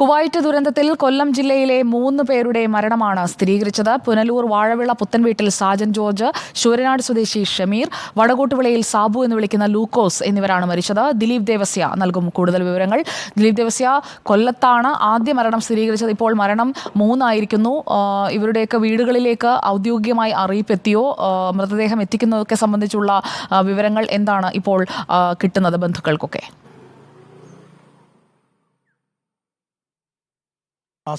Kuwait ദുരന്തത്തിൽ കൊല്ലം ജില്ലയിലെ മൂന്ന് പേരുടെ മരണമാണ് സ്ഥിരീകരിച്ചത്. പുനലൂർ വാഴവിള പുത്തൻവീട്ടിൽ സാജൻ ജോർജ് ശൂരനാട് സ്വദേശി ഷമീർ വടകോട്ടുവിളയിൽ സാബു എന്ന് വിളിക്കുന്ന ലൂക്കോസ് എന്നിവരാണ് മരിച്ചത്. ദിലീപ് ദേവസ്യ നൽകും കൂടുതൽ വിവരങ്ങൾ. ദിലീപ് ദേവസ്യ കൊല്ലത്താണ് ആദ്യ മരണം സ്ഥിരീകരിച്ചത്. ഇപ്പോൾ മരണം മൂന്നായിരിക്കുന്നു. ഇവരുടെയൊക്കെ വീടുകളിലേക്ക് ഔദ്യോഗികമായി അറിയിപ്പെത്തിയോ? എത്തിയോ മൃതദേഹം എത്തിക്കുന്നതൊക്കെ സംബന്ധിച്ചുള്ള വിവരങ്ങൾ എന്താണ് ഇപ്പോൾ കിട്ടുന്നത് ബന്ധുക്കൾക്കൊക്കെ? ആ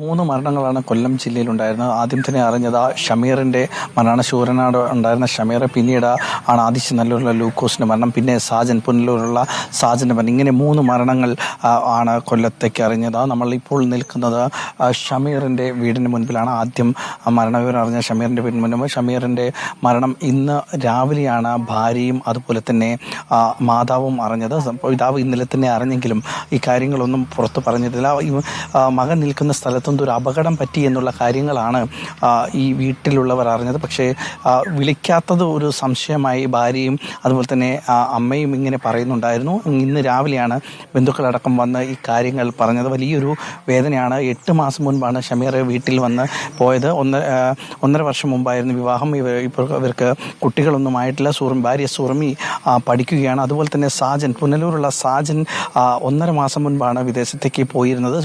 മൂന്ന് മരണങ്ങളാണ് കൊല്ലം ജില്ലയിൽ ഉണ്ടായിരുന്നത് ആദ്യം തന്നെ അറിഞ്ഞത് ആ ഷമീറിന്റെ മരണ ശൂരനാട് ഉണ്ടായിരുന്ന ഷമീറെ പിന്നീട് ആണ് ആദിശ നല്ലൂരിലുള്ള ലൂക്കോസിന്റെ മരണം. പിന്നെ സാജൻ പുനലൂരിലുള്ള സാജന്റെ മരണം. ഇങ്ങനെ മൂന്ന് മരണങ്ങൾ ആണ് കൊല്ലത്തേക്ക് അറിഞ്ഞത്. നമ്മൾ ഇപ്പോൾ നിൽക്കുന്നത് ഷമീറിന്റെ വീടിന് മുൻപിലാണ്. ആദ്യം മരണവിവരം അറിഞ്ഞ ഷമീറിന്റെ വീടിന് മുൻപ്. ഷമീറിന്റെ മരണം ഇന്ന് രാവിലെയാണ് ഭാര്യയും അതുപോലെ തന്നെ മാതാവും അറിഞ്ഞത്. പിതാവ് ഇന്നലെ തന്നെ അറിഞ്ഞെങ്കിലും ഈ കാര്യങ്ങളൊന്നും പുറത്ത് പറഞ്ഞിട്ടില്ല. മകൻ നിൽക്കുന്ന സ്ഥലത്തൊന്നും ഒരു അപകടം പറ്റി എന്നുള്ള കാര്യങ്ങളാണ് ഈ വീട്ടിലുള്ളവർ അറിഞ്ഞത്. പക്ഷേ വിളിക്കാത്തത് ഒരു സംശയമായി ഭാര്യയും അതുപോലെ തന്നെ അമ്മയും ഇങ്ങനെ പറയുന്നുണ്ടായിരുന്നു. ഇന്ന് രാവിലെയാണ് ബന്ധുക്കളടക്കം വന്ന് ഈ കാര്യങ്ങൾ പറഞ്ഞത്. വലിയൊരു വേദനയാണ്. എട്ട് മാസം മുൻപാണ് ഷമീർ വീട്ടിൽ വന്ന് പോയത്. ഒന്ന് ഒന്നര വർഷം മുമ്പായിരുന്നു വിവാഹം. ഇവർ ഇപ്പോൾ ഇവർക്ക് കുട്ടികളൊന്നും ആയിട്ടില്ല സൂർ ഭാര്യ സുറമി പഠിക്കുകയാണ്. അതുപോലെ തന്നെ സാജൻ പുനലൂരുള്ള സാജൻ ഒന്നര മാസം മുൻപാണ് വിദേശത്തേക്ക് പോയിരുന്നത്.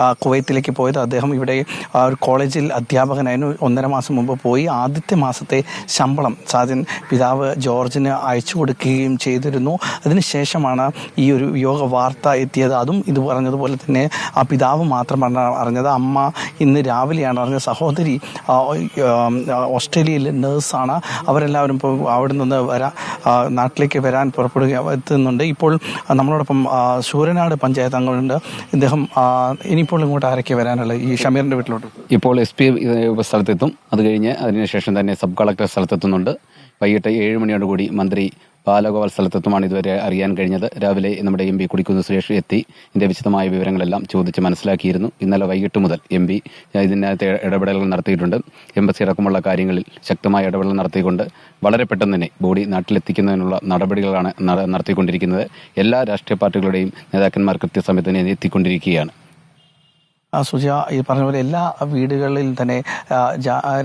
ആ, കുവൈത്തിലേക്ക് പോയത്. അദ്ദേഹം ഇവിടെ ആ, ഒരു കോളേജിൽ അധ്യാപകനായിരുന്നു. ഒന്നര മാസം മുമ്പ് പോയി. ആദ്യത്തെ മാസത്തെ ശമ്പളം സാജൻ പിതാവ് ജോർജിന് അയച്ചു കൊടുക്കുകയും ചെയ്തിരുന്നു. അതിനുശേഷമാണ് ഈ ഒരു യോഗ വാർത്ത എത്തിയത്. അതും ഇത് പറഞ്ഞതുപോലെ തന്നെ ആ പിതാവ് മാത്രമാണ് അറിഞ്ഞത് അമ്മ ഇന്ന് രാവിലെയാണ് അറിഞ്ഞത്. സഹോദരി ഓസ്ട്രേലിയയിലെ നേഴ്സാണ്. അവരെല്ലാവരും ഇപ്പോൾ അവിടെ നിന്ന് വരാ നാട്ടിലേക്ക് വരാൻ പുറപ്പെടുക എത്തുന്നുണ്ട്. ഇപ്പോൾ നമ്മളോടൊപ്പം സൂര്യനാട് പഞ്ചായത്ത് അംഗങ്ങളുണ്ട് ഇദ്ദേഹം ഇനിയിപ്പോൾ ഇങ്ങോട്ട് ആരൊക്കെ വരാനുള്ളത് ഈ ഷമീറിന്റെ വീട്ടിലോട്ട്? ഇപ്പോൾ എസ് പി സ്ഥലത്തെത്തും. അത് കഴിഞ്ഞ് അതിനുശേഷം തന്നെ സബ് കളക്ടർ സ്ഥലത്തെത്തുന്നുണ്ട്. വൈകിട്ട് ഏഴ് മണിയോടുകൂടി മന്ത്രി ബാലഗോപാൽ സ്ഥലത്തെത്തുമാണ് ഇതുവരെ അറിയാൻ കഴിഞ്ഞത്. രാവിലെ നമ്മുടെ എം പി കുടിക്കുന്ന സുരേഷ് എത്തി. ഇതിന്റെ വിശദമായ വിവരങ്ങളെല്ലാം ചോദിച്ച് മനസ്സിലാക്കിയിരുന്നു. ഇന്നലെ വൈകിട്ട് മുതൽ എം പി ഇതിനകത്ത് ഇടപെടലുകൾ നടത്തിയിട്ടുണ്ട്. എംബസി അടക്കമുള്ള കാര്യങ്ങളിൽ ശക്തമായ ഇടപെടൽ നടത്തിക്കൊണ്ട് വളരെ പെട്ടെന്ന് തന്നെ ബോഡി നാട്ടിലെത്തിക്കുന്നതിനുള്ള നടപടികളാണ് നടത്തിക്കൊണ്ടിരിക്കുന്നത്. എല്ലാ രാഷ്ട്രീയ പാർട്ടികളുടെയും നേതാക്കന്മാർ കൃത്യസമയത്ത് തന്നെ എത്തിക്കൊണ്ടിരിക്കുകയാണ്. സുജ ഈ പറഞ്ഞ പോലെ എല്ലാ വീടുകളിൽ തന്നെ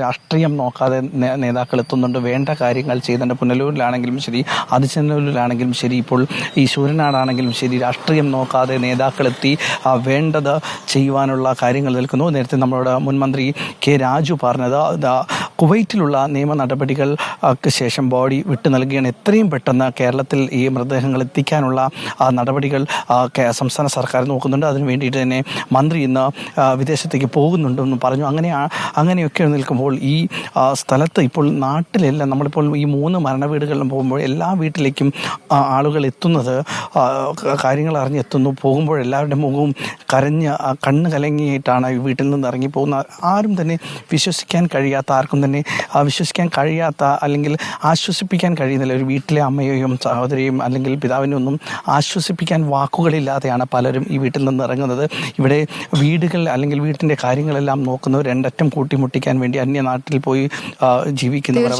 രാഷ്ട്രീയം നോക്കാതെ നേതാക്കൾ എത്തുന്നുണ്ട്. വേണ്ട കാര്യങ്ങൾ ചെയ്യുന്നുണ്ട് പുനലൂരിലാണെങ്കിലും ശരി അതിച്ചനൂരിലാണെങ്കിലും ശരി ഇപ്പോൾ ഈ ശൂരനാടാണെങ്കിലും ശരി രാഷ്ട്രീയം നോക്കാതെ നേതാക്കളെത്തി വേണ്ടത് ചെയ്യുവാനുള്ള കാര്യങ്ങൾ നിൽക്കുന്നു. നേരത്തെ നമ്മളോട് മുൻമന്ത്രി കെ രാജു പറഞ്ഞത് കുവൈറ്റിലുള്ള നിയമ നടപടികൾക്ക് ശേഷം ബോഡി വിട്ടു നൽകുകയാണ് എത്രയും പെട്ടെന്ന് കേരളത്തിൽ ഈ മൃതദേഹങ്ങൾ എത്തിക്കാനുള്ള നടപടികൾ സംസ്ഥാന സർക്കാർ നോക്കുന്നുണ്ട്. അതിനു വേണ്ടിയിട്ട് തന്നെ മന്ത്രി ഇന്ന് വിദേശത്തേക്ക് പോകുന്നുണ്ടെന്ന് പറഞ്ഞു. അങ്ങനെ അങ്ങനെയൊക്കെ നിൽക്കുമ്പോൾ ഈ സ്ഥലത്ത് ഇപ്പോൾ നാട്ടിലെല്ലാം നമ്മളിപ്പോൾ ഈ മൂന്ന് മരണ വീടുകളിലും പോകുമ്പോൾ എല്ലാ വീട്ടിലേക്കും ആളുകൾ എത്തുന്നത് കാര്യങ്ങൾ അറിഞ്ഞെത്തുന്നു പോകുമ്പോൾ എല്ലാവരുടെ മുഖവും കരഞ്ഞ് കണ്ണു കലങ്ങിയിട്ടാണ് ഈ വീട്ടിൽ നിന്ന് ഇറങ്ങി പോകുന്ന ആരും തന്നെ വിശ്വസിക്കാൻ കഴിയാത്ത ആർക്കും തന്നെ ആ, വിശ്വസിക്കാൻ കഴിയാത്ത അല്ലെങ്കിൽ ആശ്വസിപ്പിക്കാൻ കഴിയുന്നില്ല ഒരു വീട്ടിലെ അമ്മയെയും സഹോദരിയെയും അല്ലെങ്കിൽ പിതാവിനെ ഒന്നും ആശ്വസിപ്പിക്കാൻ വാക്കുകളില്ലാതെയാണ് പലരും ഈ വീട്ടിൽ നിന്ന് ഇറങ്ങുന്നത്. ഇവിടെ വീടുകൾ അല്ലെങ്കിൽ വീട്ടിന്റെ കാര്യങ്ങളെല്ലാം നോക്കുന്നവർ രണ്ടറ്റം കൂട്ടിമുട്ടിക്കാൻ വേണ്ടി അന്യനാട്ടിൽ പോയി ജീവിക്കുന്നവർ.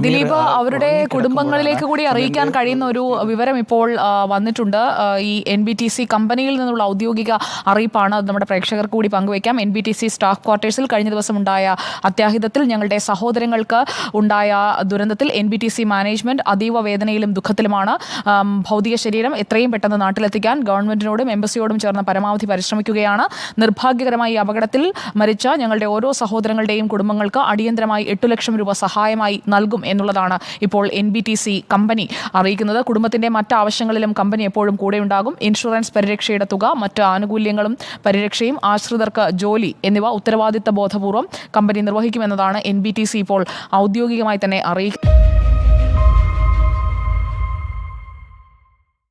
ദിലീപ് അവരുടെ കുടുംബങ്ങളിലേക്ക് കൂടി അറിയിക്കാൻ കഴിയുന്ന ഒരു വിവരം ഇപ്പോൾ വന്നിട്ടുണ്ട്. ഈ എൻ ബി ടി സി കമ്പനിയിൽ നിന്നുള്ള ഔദ്യോഗിക അറിയിപ്പാണ് അത് നമ്മുടെ പ്രേക്ഷകർക്ക് കൂടി പങ്കുവയ്ക്കാം. N B T C staff ക്വാർട്ടേഴ്സിൽ കഴിഞ്ഞ ദിവസം ഉണ്ടായ അത്യാഹിതത്തിൽ ഞങ്ങളുടെ സഹോദരങ്ങൾക്ക് ഉണ്ടായ ദുരന്തത്തിൽ N B T C management അതീവ വേദനയിലും ദുഃഖത്തിലുമാണ്. ഭൗതിക ശരീരം എത്രയും പെട്ടെന്ന് നാട്ടിലെത്തിക്കാൻ ഗവൺമെന്റിനോടും എംബസിയോടും ചേർന്ന് പരമാവധി പരിശ്രമിക്കുകയാണ്. നിർഭാഗ്യകരമായി അപകടത്തിൽ മരിച്ച ഞങ്ങളുടെ ഓരോ സഹോദരങ്ങളുടെയും കുടുംബങ്ങൾക്ക് അടിയന്തരമായി എട്ടു ലക്ഷം രൂപ സഹായമായി നൽകും എന്നുള്ളതാണ് ഇപ്പോൾ N B T C company അറിയിക്കുന്നത്. കുടുംബത്തിന്റെ മറ്റ് ആവശ്യങ്ങളിലും കമ്പനി എപ്പോഴും കൂടെയുണ്ടാകും ഇൻഷുറൻസ് പരിരക്ഷയുടെ തുക മറ്റ് ആനുകൂല്യങ്ങളും പരിരക്ഷയും ആശ്രിതർക്ക് ജോലി എന്നിവ ഉത്തരവാദിത്ത ബോധപൂർവം കമ്പനി നിർവഹിക്കുമെന്നതാണ് എൻ ബി ടി സി ഇപ്പോൾ ഔദ്യോഗികമായി തന്നെ അറിയിക്കുന്നത്